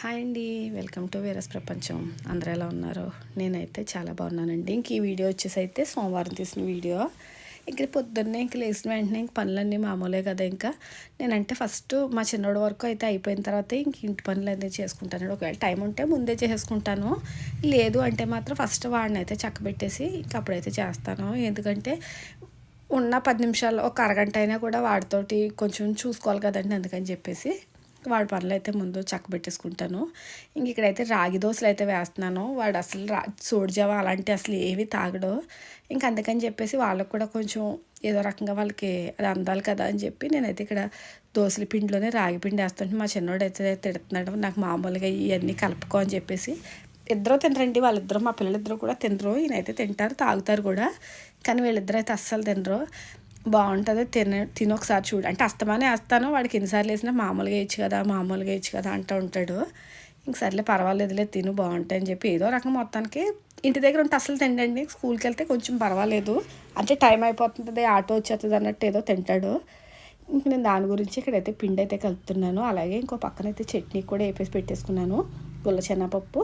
Hi అండి welcome to వీరస్ ప్రపంచం. అందరూ ఎలా ఉన్నారు? నేనైతే చాలా బాగున్నానండి. ఇంక ఈ వీడియో వచ్చేసి అయితే సోమవారం తీసిన వీడియో. ఇంక పొద్దున్నే ఇంక లేచిన వెంటనే ఇంక పనులన్నీ మామూలే కదా ఇంకా. నేనంటే ఫస్ట్ మా చిన్నోడి వరకు అయితే అయిపోయిన తర్వాత ఇంక ఇంటి పనులు అయితే చేసుకుంటాను ఒకవేళ టైం ఉంటే ముందే చేసుకుంటాను లేదు అంటే మాత్రం ఫస్ట్ వాడిని అయితే చక్కబెట్టేసి ఇంక అప్పుడైతే చేస్తాను. ఎందుకంటే ఉన్న పది నిమిషాలు ఒక అరగంట అయినా కూడా వాడితోటి కొంచెం చూసుకోవాలి కదండి అందుకని చెప్పేసి. వాడి పనులు అయితే ముందు చక్కబెట్టేసుకుంటాను. ఇంక ఇక్కడైతే రాగి దోశలు అయితే వేస్తున్నాను. వాడు అసలు రా సోడిజావ అలాంటి అసలు ఏవి తాగడు. ఇంక అందుకని చెప్పేసి వాళ్ళకు కూడా కొంచెం ఏదో రకంగా వాళ్ళకి అది అందాలి కదా అని చెప్పి నేనైతే ఇక్కడ దోశల పిండిలోనే రాగి పిండి వేస్తుంటే మా చిన్నోడు అయితే తిడుతున్నాడు నాకు మామూలుగా ఇవన్నీ కలుపుకో అని చెప్పేసి. ఇద్దరు తినరండి వాళ్ళిద్దరు మా పిల్లలిద్దరూ కూడా తినరు. ఈయనైతే తింటారు తాగుతారు కూడా. కానీ వీళ్ళిద్దరు అయితే అస్సలు తినరు. బాగుంటుంది తిన తినొకసారి చూడు. అంటే అస్తమానే వేస్తాను వాడికి ఎన్నిసార్లు వేసినా మామూలుగా వేయచ్చు కదా మామూలుగా వేయచ్చు కదా అంటూ ఉంటాడు. ఇంక సర్లే పర్వాలేదులే తిను బాగుంటాయి అని చెప్పి ఏదో రకం మొత్తానికి ఇంటి దగ్గర ఉంటే అసలు తినండి స్కూల్కి వెళ్తే కొంచెం పర్వాలేదు. అంటే టైం అయిపోతుంది ఆటో వచ్చేస్తుంది అన్నట్టు ఏదో తింటాడు. ఇంక నేను దాని గురించి ఇక్కడైతే పిండి అయితే కలుపుతున్నాను. అలాగే ఇంకో పక్కనైతే చట్నీ కూడా వేపేసి పెట్టేసుకున్నాను. గుల్ల శనగపప్పు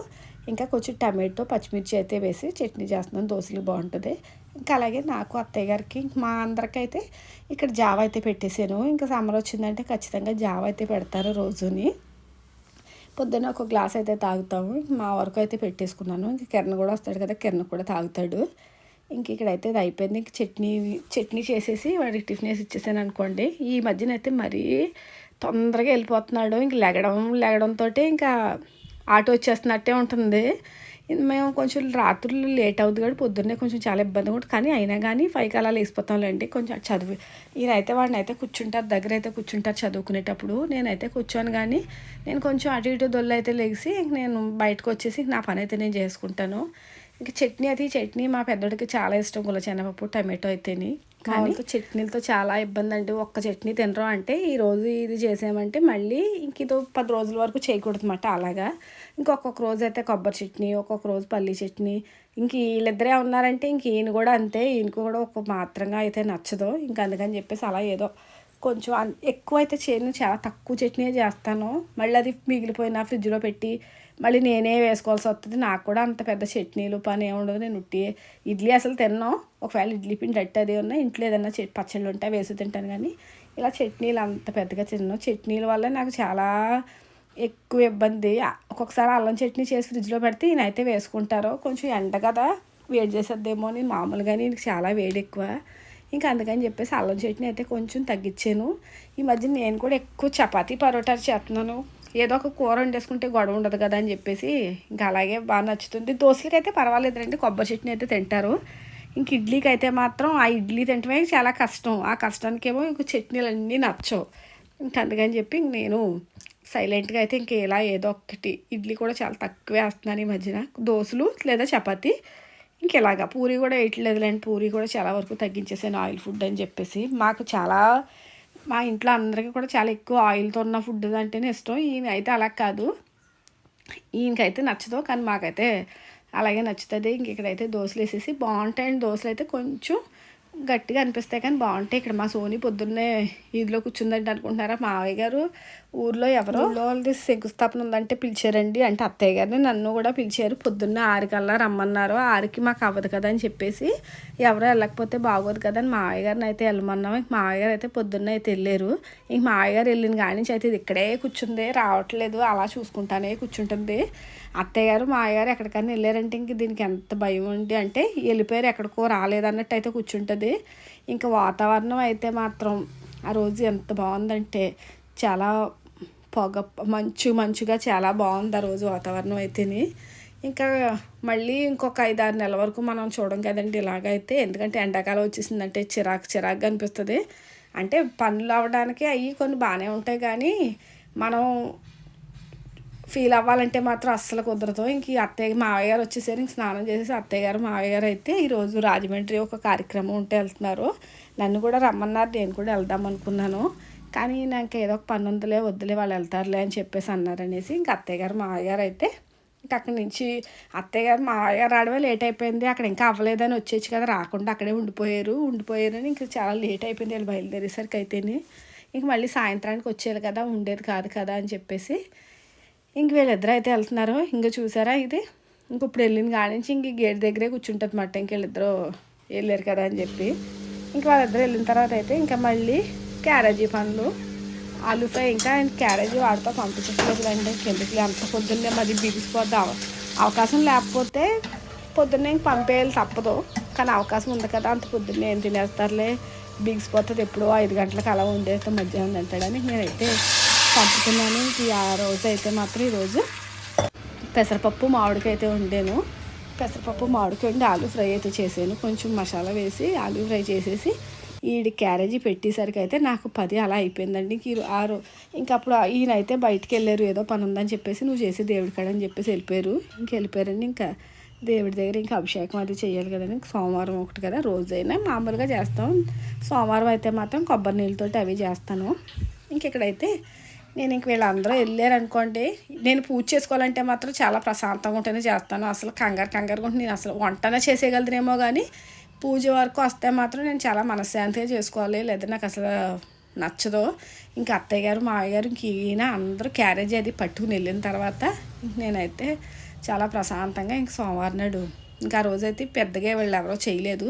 ఇంకా కొంచెం టమాటో పచ్చిమిర్చి అయితే వేసి చట్నీ చేస్తున్నాను. దోశలు బాగుంటుంది. ఇంకా అలాగే నాకు అత్తయ్య గారికి మా అందరికైతే ఇక్కడ జావ అయితే పెట్టేశాను. ఇంకా సమ్మర్ వచ్చిందంటే ఖచ్చితంగా జావ అయితే పెడతారు రోజుని. పొద్దున్న ఒక గ్లాస్ అయితే తాగుతాము. మా వరకు అయితే పెట్టేసుకున్నాను. ఇంక కిరణ్ కూడా వస్తాడు కదా కిరణ్ కూడా తాగుతాడు. ఇంక ఇక్కడైతే ఇది అయిపోయింది. ఇంక చట్నీ చట్నీ చేసేసి వాడికి టిఫిన్ వేసి ఇచ్చేసాను అనుకోండి. ఈ మధ్యన అయితే మరీ తొందరగా వెళ్ళిపోతున్నాడు. ఇంక లెగడం లెగడంతో ఇంకా ఆటో వచ్చేస్తున్నట్టే ఉంటుంది. మేము కొంచెం రాత్రులు లేట్ అవుతుంది కాబట్టి పొద్దున్నే కొంచెం చాలా ఇబ్బందిగా ఉంటుంది కానీ అయినా కానీ ఫైవ్ అలా లేసిపోతాంలేండి కొంచెం చదువు ఈయనైతే వాడిని అయితే కూర్చుంటారు దగ్గర అయితే కూర్చుంటారు చదువుకునేటప్పుడు. నేనైతే కూర్చోను కానీ నేను కొంచెం అటు ఇటు దొల్లు అయితే లేచి నేను బయటకు వచ్చేసి నా పని అయితే నేను చేసుకుంటాను. ఇంకా చట్నీ అది చట్నీ మా పెద్దోడికి చాలా ఇష్టం గుల్ల శనగపప్పు టమాటో అయితేని కానీ చట్నీలతో చాలా ఇబ్బంది అండి ఒక్క చట్నీ తినరు అంటే ఈ రోజు ఇది చేసామంటే మళ్ళీ ఇంక ఇదో పది రోజుల వరకు చేయకూడదు అన్నమాట అలాగా ఇంకొక రోజు అయితే కొబ్బరి చట్నీ ఒక్కొక్క రోజు పల్లీ చట్నీ. ఇంక వీళ్ళిద్దరే ఉన్నారంటే ఇంక ఈయన కూడా అంతే. ఈయనకు కూడా ఒక మాత్రంగా అయితే నచ్చదు. ఇంక అందుకని చెప్పేసి అలా ఏదో కొంచెం ఎక్కువ అయితే చేయను. చాలా తక్కువ చట్నీ చేస్తాను. మళ్ళీ అది మిగిలిపోయిన ఫ్రిడ్జ్లో పెట్టి మళ్ళీ నేనే వేసుకోవాల్సి వస్తుంది నాకు కూడా అంత పెద్ద చట్నీలు పని ఏముండదు నేను ఉట్టి ఇడ్లీ అసలు తిన్నాం ఒకవేళ ఇడ్లీ పిండి అట్టు అది ఉన్నా ఇంట్లో ఏదైనా పచ్చళ్ళు ఉంటాయి వేసి తింటాను కానీ ఇలా చట్నీలు అంత పెద్దగా తిన్నాం చట్నీల వల్ల నాకు చాలా ఎక్కువ ఇబ్బంది. ఒక్కొక్కసారి అల్లం చట్నీ చేసి ఫ్రిడ్జ్లో పెడితే ఈయనైతే వేసుకుంటారు. కొంచెం ఎండ కదా వేడి చేసేద్దేమో అని మామూలుగానే చాలా వేడి ఎక్కువ. ఇంకా అందుకని చెప్పేసి అల్లం చట్నీ అయితే కొంచెం తగ్గించాను. ఈ మధ్య నేను కూడా ఎక్కువ చపాతీ పరోటా చేస్తున్నాను ఏదో ఒక కూర వండేసుకుంటే గొడవ ఉండదు కదా అని చెప్పేసి ఇంకా అలాగే బాగా నచ్చుతుంది. దోశలకి అయితే పర్వాలేదండి కొబ్బరి చట్నీ అయితే తింటారు. ఇంక ఇడ్లీకి అయితే మాత్రం ఆ ఇడ్లీ తింటమే చాలా కష్టం. ఆ కష్టానికేమో ఇంక చట్నీలు అన్నీ నచ్చవు. ఇంక అందుకని చెప్పి నేను సైలెంట్గా అయితే ఇంక ఇలా ఏదో ఒకటి ఇడ్లీ కూడా చాలా తక్కువే వేస్తున్నాను ఈ మధ్యన. దోశలు లేదా చపాతి. ఇంక ఇలాగా పూరి కూడా వేయట్లేదులేండి పూరి కూడా చాలా వరకు తగ్గించేసాను ఆయిల్ ఫుడ్ అని చెప్పేసి. మాకు చాలా మా ఇంట్లో అందరికీ కూడా చాలా ఎక్కువ ఆయిల్తో ఉన్న ఫుడ్ అంటేనే ఇష్టం. ఈయన అయితే అలా కాదు. ఈయనకైతే నచ్చదు కానీ మాకైతే అలాగే నచ్చుతుంది. ఇంక ఇక్కడైతే దోశలు వేసేసి బాగుంటాయండి దోశలు అయితే కొంచెం గట్టిగా అనిపిస్తాయి కానీ బాగుంటాయి. ఇక్కడ మా సోని పొద్దున్నే ఈదిలో కూర్చుందంటే అనుకుంటున్నారా? మావయ్య గారు ఊర్లో ఎవరో వాళ్ళది శంకుస్థాపన ఉందంటే పిలిచారండి అంటే అత్తయ్య గారిని. నన్ను కూడా పిలిచారు. పొద్దున్నే ఆరుకల్లా రమ్మన్నారు. ఆరుకి మాకు అవ్వదు కదా అని చెప్పేసి ఎవరో వెళ్ళకపోతే బాగోదు కదా అని మావయ్య గారిని అయితే వెళ్ళమన్నాం. ఇంక మావయ్య గారు అయితే పొద్దున్నే అయితే వెళ్ళారు. ఇంక మావయ్య గారు వెళ్ళిన కాడి నుంచి అయితే ఇది ఇక్కడే కూర్చుంది. రావట్లేదు. అలా చూసుకుంటానే కూర్చుంటుంది. అత్తయ్య గారు మావయ్య గారు ఎక్కడికైనా వెళ్ళారంటే ఇంక దీనికి ఎంత భయం ఉంది అంటే వెళ్ళిపోయారు. ఎక్కడికో రాలేదన్నట్టు అయితే కూర్చుంటుంది. ఇంకా వాతావరణం అయితే మాత్రం ఆ రోజు ఎంత బాగుందంటే చాలా పొగ మంచు మంచుగా చాలా బాగుంది ఆ రోజు వాతావరణం అయితేని. ఇంకా మళ్ళీ ఇంకొక ఐదు ఆరు నెలల వరకు మనం చూడం కదండి ఇలాగైతే. ఎందుకంటే ఎండాకాలం వచ్చేసిందంటే చిరాకు చిరాకుగా అనిపిస్తుంది. అంటే పనులు అవ్వడానికి అవి కొన్ని బాగానే ఉంటాయి కానీ మనం ఫీల్ అవ్వాలంటే మాత్రం అస్సలు కుదరదు. ఇంక అత్తయ్య మావయ్య గారు వచ్చేసరి ఇంక స్నానం చేసేసి అత్తయ్య గారు మావయ్య గారు అయితే ఈరోజు రాజమండ్రి ఒక కార్యక్రమం ఉంటే వెళ్తున్నారు. నన్ను కూడా రమ్మన్నారు నేను కూడా వెళ్దాం అనుకున్నాను. కానీ నాకు ఏదో ఒక పని ఉందిలే వద్దులే వాళ్ళు వెళ్తారులే అని చెప్పేసి అన్నారనేసి ఇంక అత్తయ్య గారు మావయ్య గారు అయితే ఇంకా అక్కడి నుంచి అత్తయ్య గారు మావయ్య గారు రావడమే లేట్ అయిపోయింది. అక్కడ ఇంకా అవ్వలేదని వచ్చేసి కదా రాకుండా అక్కడే ఉండిపోయారు. ఉండిపోయారు అని ఇంకా చాలా లేట్ అయిపోయింది వాళ్ళు బయలుదేరేసరికి అయితేనే. ఇంక మళ్ళీ సాయంత్రానికి వచ్చేది కదా ఉండేది కాదు కదా అని చెప్పేసి ఇంక వీళ్ళిద్దరు అయితే వెళ్తున్నారు. ఇంకా చూసారా ఇది? ఇంక ఇప్పుడు వెళ్ళిన కాడి నుంచి ఇంక గేట్ దగ్గరే కూర్చుంటుంది మాట. ఇంక వీళ్ళిద్దరు వెళ్ళారు కదా అని చెప్పి. ఇంక వాళ్ళిద్దరు వెళ్ళిన తర్వాత అయితే ఇంకా మళ్ళీ క్యారేజీ పనులు ఆలు ఫ్రై ఇంకా ఆయన క్యారేజీ వాడితో పంపించట్లేదు అండి. కిందకి అంత పొద్దున్నే మరి బిగిసిపోద్ది అవకాశం లేకపోతే పొద్దున్నే ఇంక పంపేయాలి తప్పదు. కానీ అవకాశం ఉంది కదా అంత పొద్దున్నే ఏం తినేస్తారులే? బిగిసిపోతుంది ఎప్పుడో ఐదు గంటలకు అలా ఉండేస్తే మధ్యాహ్నం తింటాడని నేనైతే పంపుతున్నాను. ఇంక ఈ ఆ రోజు అయితే మాత్రం ఈరోజు పెసరపప్పు మామిడికాయ అయితే వండాను. పెసరపప్పు మామిడికాయ వండి ఆలు ఫ్రై అయితే చేసాను కొంచెం మసాలా వేసి ఆలు ఫ్రై చేసేసి ఈడి క్యారేజీ పెట్టేసరికి అయితే నాకు పది అలా అయిపోయిందండి. ఇంక ఆరు ఇంకా అప్పుడు ఈయన అయితే బయటికి వెళ్ళారు ఏదో పని ఉందని చెప్పేసి నువ్వు చేసి దేవుడి కాడ అని చెప్పేసి వెళ్ళిపోయారు. ఇంక వెళ్ళిపోయారండి. ఇంకా దేవుడి దగ్గర ఇంకా అభిషేకం అది చేయాలి కదండి. సోమవారం ఒకటి కదా రోజైనా మామూలుగా చేస్తాం. సోమవారం అయితే మాత్రం కొబ్బరి నీళ్ళతోటి అవి చేస్తాను. ఇంక ఇక్కడైతే నేను ఇంక వీళ్ళందరూ వెళ్ళారు అనుకోండి నేను పూజ చేసుకోవాలంటే మాత్రం చాలా ప్రశాంతంగా ఉంటేనే చేస్తాను. అసలు కంగారు కంగారుగా ఉంటుంది నేను అసలు వంటనే చేసేయగలదునేమో కానీ పూజ వరకు వస్తే మాత్రం నేను చాలా మనశ్శాంతిగా చేసుకోవాలి. లేదా నాకు అసలు నచ్చదు. ఇంకా అత్తయ్య గారు మావయ్య గారు ఇంక ఈయన అందరూ క్యారేజ్ అది పట్టుకుని వెళ్ళిన తర్వాత నేనైతే చాలా ప్రశాంతంగా ఇంక సోమవారం నాడు ఇంకా ఆ రోజైతే పెద్దగా వీళ్ళు ఎవరో చేయలేదు.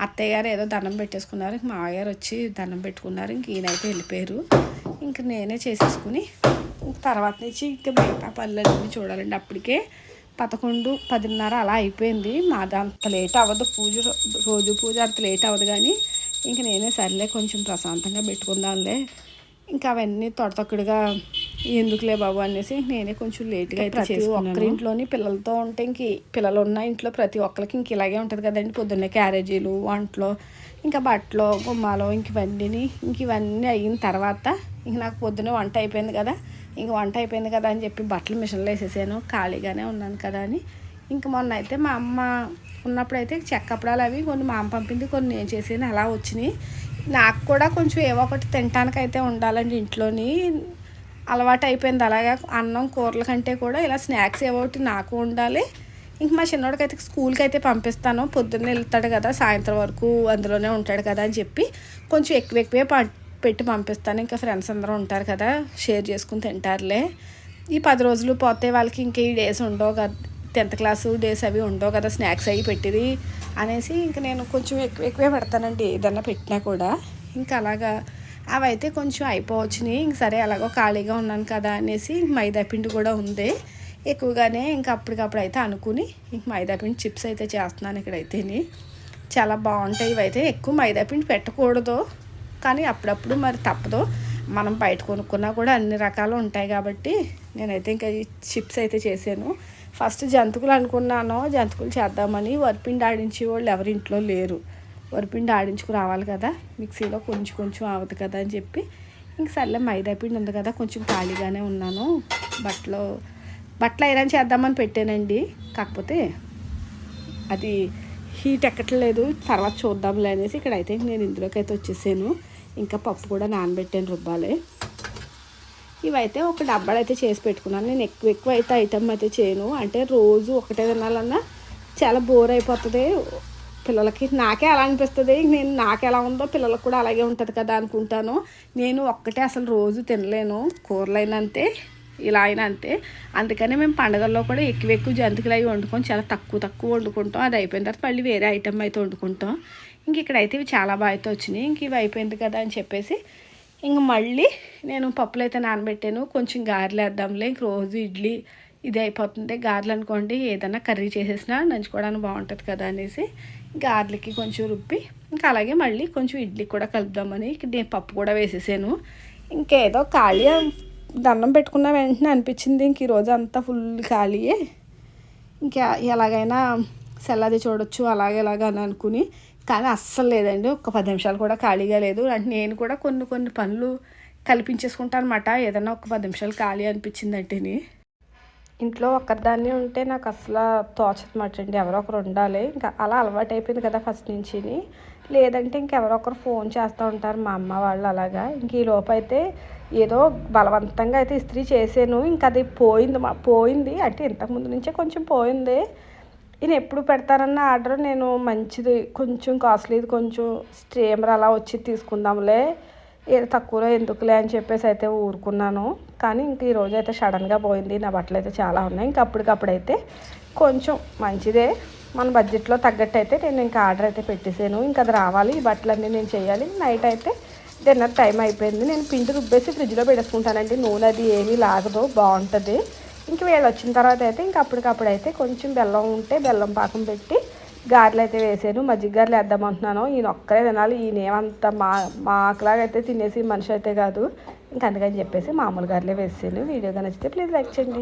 అత్తయ్య గారు ఏదో దండం పెట్టేసుకున్నారు. ఇంక మావయ్య గారు వచ్చి దండం పెట్టుకున్నారు. ఇంక ఈయనైతే వెళ్ళిపోయారు. ఇంక నేనే చేసేసుకుని తర్వాత నుంచి ఇంక మిగతా పనులన్నీ చూడాలండి. అప్పటికే పదకొండు పదిన్నర అలా అయిపోయింది. మాది అంత లేట్ అవ్వదు. పూజ రోజు పూజ అంత లేట్ అవ్వదు కానీ ఇంక నేనే సర్లే కొంచెం ప్రశాంతంగా పెట్టుకుందాంలే. ఇంకా అవన్నీ తొడతొక్కడుగా ఎందుకులే బాబు అనేసి నేనే కొంచెం లేట్గా అయితే ప్రతి ఒక్కరి ఇంట్లోని పిల్లలతో ఉంటే ఇంక పిల్లలు ఉన్న ఇంట్లో ప్రతి ఒక్కరికి ఇంక ఇలాగే ఉంటుంది కదండి. పొద్దున్నే క్యారేజీలు వంటలు ఇంకా బట్టలు గుమ్మాలు ఇంక ఇవన్నీ ఇంక ఇవన్నీ అయిన తర్వాత ఇంక నాకు పొద్దున్నే వంట అయిపోయింది కదా. ఇంక వంట అయిపోయింది కదా అని చెప్పి బట్టలు మిషన్లో వేసేసాను. ఖాళీగానే ఉన్నాను కదా అని. ఇంక మొన్న అయితే మా అమ్మ ఉన్నప్పుడైతే చెక్కప్పడాలు అవి కొన్ని మా అమ్మ పంపింది కొన్ని నేను చేసాను అలా వచ్చినాయి. నాకు కూడా కొంచెం ఏవో ఒకటి తినటానికైతే ఉండాలండి ఇంట్లోని. అలవాటు అయిపోయింది అలాగా. అన్నం కూరల కంటే కూడా ఇలా స్నాక్స్ ఏవో ఒకటి నాకు ఉండాలి. ఇంక మా చిన్నోడికి అయితే స్కూల్కి అయితే పంపిస్తాను. పొద్దున్నే వెళ్తాడు కదా సాయంత్రం వరకు అందులోనే ఉంటాడు కదా అని చెప్పి కొంచెం ఎక్కువ ఎక్కువే పెట్టి పంపిస్తాను. ఇంకా ఫ్రెండ్స్ అందరూ ఉంటారు కదా షేర్ చేసుకుని తింటారులే. ఈ పది రోజులు పోతే వాళ్ళకి ఇంక ఈ డేస్ ఉండవు కదా టెన్త్ క్లాసు డేస్ అవి ఉండవు కదా స్నాక్స్ అవి పెట్టిది అనేసి ఇంక నేను కొంచెం ఎక్కువ ఎక్కువే పెడతానండి ఏదన్నా పెట్టినా కూడా. ఇంకా అలాగా అవి అయితే కొంచెం అయిపోవచ్చినాయి. ఇంక సరే అలాగో ఖాళీగా ఉన్నాను కదా అనేసి మైదా పిండి కూడా ఉంది. ఎక్కువగానే ఇంకా అప్పటికప్పుడు అయితే అనుకుని ఇంక మైదా పిండి చిప్స్ అయితే చేస్తున్నాను ఇక్కడైతేని. చాలా బాగుంటాయి ఇవైతే. ఎక్కువ మైదా పిండి పెట్టకూడదు. కానీ అప్పుడప్పుడు మరి తప్పదు. మనం బయట కొనుక్కున్నా కూడా అన్ని రకాలు ఉంటాయి కాబట్టి నేనైతే ఇంకా ఈ చిప్స్ అయితే చేశాను. ఫస్ట్ జంతుకులు అనుకున్నాను. జంతుకులు చేద్దామని వరిపిండి ఆడించే వాళ్ళు ఎవరి ఇంట్లో లేరు. వరిపిండి ఆడించుకు రావాలి కదా. మిక్సీలో కొంచెం కొంచెం అవ్వదు కదా అని చెప్పి. ఇంక సర్లే మైదా పిండి ఉంది కదా. కొంచెం ఖాళీగానే ఉన్నాను. బట్టలు బట్టలు ఐరన్ చేద్దామని పెట్టానండి. కాకపోతే అది హీట్ ఎక్కట్లేదు. తర్వాత చూద్దాంలే అనేసి ఇక్కడ అయితే నేను ఇందులోకి అయితే వచ్చేసాను. ఇంకా పప్పు కూడా నానబెట్టాను రుబ్బాలి. ఇవైతే ఒక డబ్బాలు అయితే చేసి పెట్టుకున్నాను. నేను ఎక్కువ ఎక్కువ అయితే ఐటమ్ అయితే చేయను. అంటే రోజు ఒకటే తినాలన్నా చాలా బోర్ అయిపోతుంది. పిల్లలకి నాకే అలా అనిపిస్తుంది. నేను నాకు ఎలా ఉందో పిల్లలకు కూడా అలాగే ఉంటుంది కదా అనుకుంటాను. నేను ఒక్కటే అసలు రోజు తినలేను. కూరలైనంతే ఇలా అయినా అంతే. అందుకని మేము పండగల్లో కూడా ఎక్కువ ఎక్కువ జంతికలు అవి వండుకొని చాలా తక్కువ తక్కువ వండుకుంటాం. అది అయిపోయిన తర్వాత మళ్ళీ వేరే ఐటెం అయితే వండుకుంటాం. ఇంక ఇక్కడైతే ఇవి చాలా బాగా అయితే వచ్చినాయి. ఇంక ఇవి అయిపోయింది కదా అని చెప్పేసి ఇంక మళ్ళీ నేను పప్పులు అయితే నానబెట్టాను. కొంచెం గారెలు వేద్దాంలే. ఇంక రోజు ఇడ్లీ ఇది అయిపోతుంది. గారెలు అనుకోండి ఏదైనా కర్రీ చేసేసినా నంచుకోవడానికి బాగుంటుంది కదా అనేసి గారెలకి కొంచెం రుబ్బి ఇంకా అలాగే మళ్ళీ కొంచెం ఇడ్లీ కూడా కలుపుదామని. ఇంక నేను పప్పు కూడా వేసేసాను. ఇంకేదో ఖాళీ దండం పెట్టుకున్న వెంటనే అనిపించింది ఇంక ఈరోజు అంతా ఫుల్ ఖాళీయే. ఇంకా ఎలాగైనా సెల్లది చూడొచ్చు అలాగే ఇలాగా అని అనుకుని కానీ అస్సలు లేదండి. ఒక పది నిమిషాలు కూడా ఖాళీగా లేదు. అంటే నేను కూడా కొన్ని కొన్ని పనులు కల్పించేసుకుంటాను అనమాట ఏదైనా ఒక పది నిమిషాలు ఖాళీ అనిపించిందంటేని. ఇంట్లో ఒక్కదాన్ని ఉంటే నాకు అసలు తోచదన్నమాట అండి. ఎవరో ఒకరు ఉండాలి. ఇంకా అలా అలవాటు అయిపోయింది కదా ఫస్ట్ నుంచి లేదంటే ఇంకెవరో ఒకరు ఫోన్ చేస్తూ ఉంటారు. మా అమ్మ వాళ్ళు అలాగా. ఇంక ఈ లోపైతే అయితే ఏదో బలవంతంగా అయితే ఇస్త్రీ చేసాను ఇంకా అది పోయింది మా పోయింది. అంటే ఇంతకుముందు నుంచే కొంచెం పోయింది. నేను ఎప్పుడు పెడతారన్న ఆర్డర్ నేను మంచిది కొంచెం కాస్ట్లీది కొంచెం స్ట్రీమర్ అలా వచ్చి తీసుకుందాంలే. ఏదో తక్కువలో ఎందుకులే అని చెప్పేసి అయితే ఊరుకున్నాను. కానీ ఇంక ఈరోజు అయితే సడన్గా పోయింది. నా బట్టలు అయితే చాలా ఉన్నాయి. ఇంక అప్పటికప్పుడైతే కొంచెం మంచిదే. మన బడ్జెట్లో తగ్గట్టు అయితే నేను ఇంకా ఆర్డర్ అయితే పెట్టేసాను. ఇంకా అది రావాలి. ఈ బట్టలన్నీ నేను చేయాలి. నైట్ అయితే డిన్నర్ టైం అయిపోయింది. నేను పిండి రుబ్బేసి ఫ్రిడ్జ్లో పెట్టేసుకుంటానండి నూనె అది ఏమీ లాగదు. బాగుంటుంది. ఇంక వీళ్ళు వచ్చిన తర్వాత అయితే ఇంక అప్పటికప్పుడు అయితే కొంచెం బెల్లం ఉంటే బెల్లం పాకం పెట్టి గారెలు అయితే వేసాను. మజ్జిగ గారెలు వేద్దామంటున్నాను ఈయన ఒక్కరే తినాలి. ఈయన ఏమంత మా మాకులాగా అయితే తినేసి మనిషి అయితే కాదు. ఇంక అందుకని చెప్పేసి మామూలు గారెలే వేసాను వీడియోగా నచ్చితే ప్లీజ్ లైక్ చేయండి.